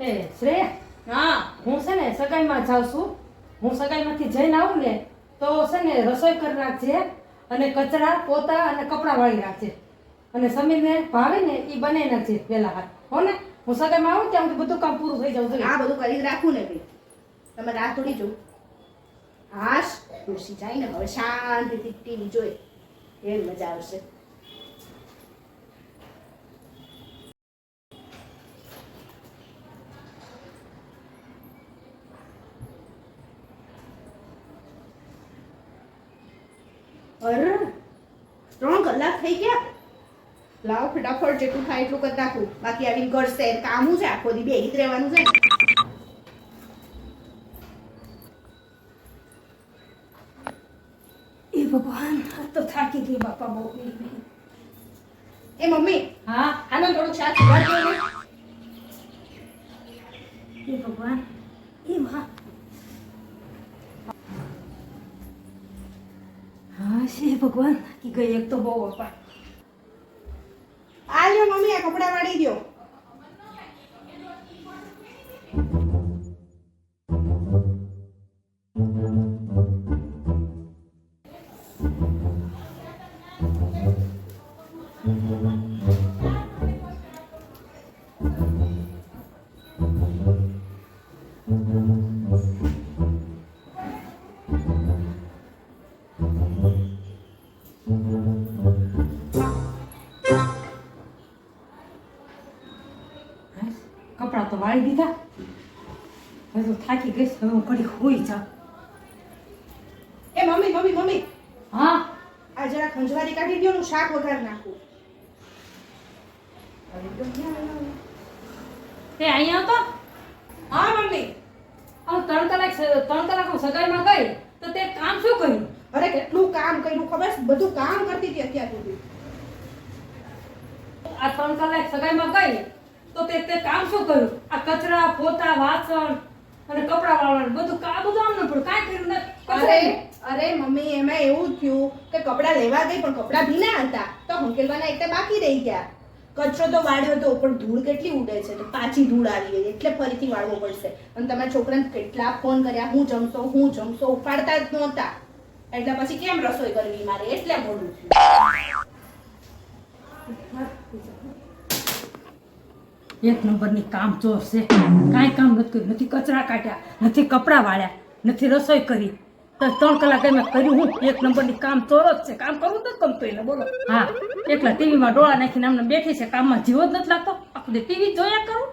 એ શ્રેયા હા. હું છે ને સગાઈમાં જાઉં છું. હું સગાઈમાંથી જઈને આવું ને તો છે ને રસોઈ કરી રાખજે અને કચરા પોતા અને કપડાં વાળી રાખજે. અને સમીરને ભાવે ને એ બનાવી નાખજે વહેલા હાથ. હો ને? હું સગાઈમાં આવું ત્યાં સુધી બધું કામ પૂરું થઈ જવું જોઈએ આ બધું કરી રાખું ને ભાઈ તમે રાહ થોડી જો હાશ ખુશી જાય ને હવે શાંતિથી ટીવી જોઈ. એ મજા આવશે. અરે ત્રણ કલાક થઈ ગયા. લાવ ફટાફટ જેટલું થાય એટલું કરી નાખું. બાકી આવીને કરશે કામું છે આખો દી બેગી જ રહેવાનું છે. એ ભગવાન તો થાકી ગઈ બાપા બહુ એ મમ્મી હા? આનો થોડું શાક ભગવાન એ માં હા છે ભગવાન કે ગઈ એક તો બહુ બાપા આ લ્યો મમ્મી, આ કપડા વાળી દ્યો. કપડાં તો વાળી દીધા. હવે તો થાકી ગઈ હવે હું ઘડી હોઈ જાઉં. એ મમ્મી મમ્મી મમ્મી. હા? આ જરા ખંજવારી કાઢી દ્યો હું શાક વઘાર નાખું. તે અહીંયા તો હા મમ્મી. આ ત્રણ કલાક ત્રણ કલાક હું સગાઈમાં ગઈ તો તે કામ શું કર્યું? અરે કેટલું કામ કર્યું ખબર? છે? બધું કામ કરતી હતી અત્યાર સુધી. આ ત્રણ કલાક સગાઈમાં ગઈ તો તે તે કામ શું કર્યું? આ કચરા પોતા વાસણ અને કપડા વાળવાનું બધું કા બધું આમ ન પડ્યું કાંઈ કર્યું નથી. અરે મમ્મી એમાં એવું થયું કે કપડાં લેવા ગઈ પણ કપડાં ભીના હતા. તો હંકેલવાના એક બાકી રહી ગયા. કચરો તો વાળ્યો હતો પણ ધૂળ કેટલી ઉડે છે? તો પાછી ધૂળ આવી ગઈ એટલે ફરીથી વાળવો પડશે. અને તમારા છોકરાને કેટલા ફોન કર્યા હું જમશો હું જમશો ઉપાડતા જ નહોતા. એટલે પછી કેમ રસોઈ કરવી મારે? એટલે મોડું થયું. એક નંબરની કામ ચોર છે. કાંઈ કામ નથી કર્યું. નથી કચરા કાઢ્યા, નથી કપડાં વાળ્યા, નથી રસોઈ કરી. તો ત્રણ કલાક એમ કર્યું હું. એક નંબરની કામ ચોર જ છે. કામ કરવું નથી ગમતું એને, બોલો. હા, એકલા ટીવીમાં ડોળા નાખીને આમને બેઠી છે. કામમાં જીવો જ નથી લાગતો. આખું ટીવી જોયા કરું?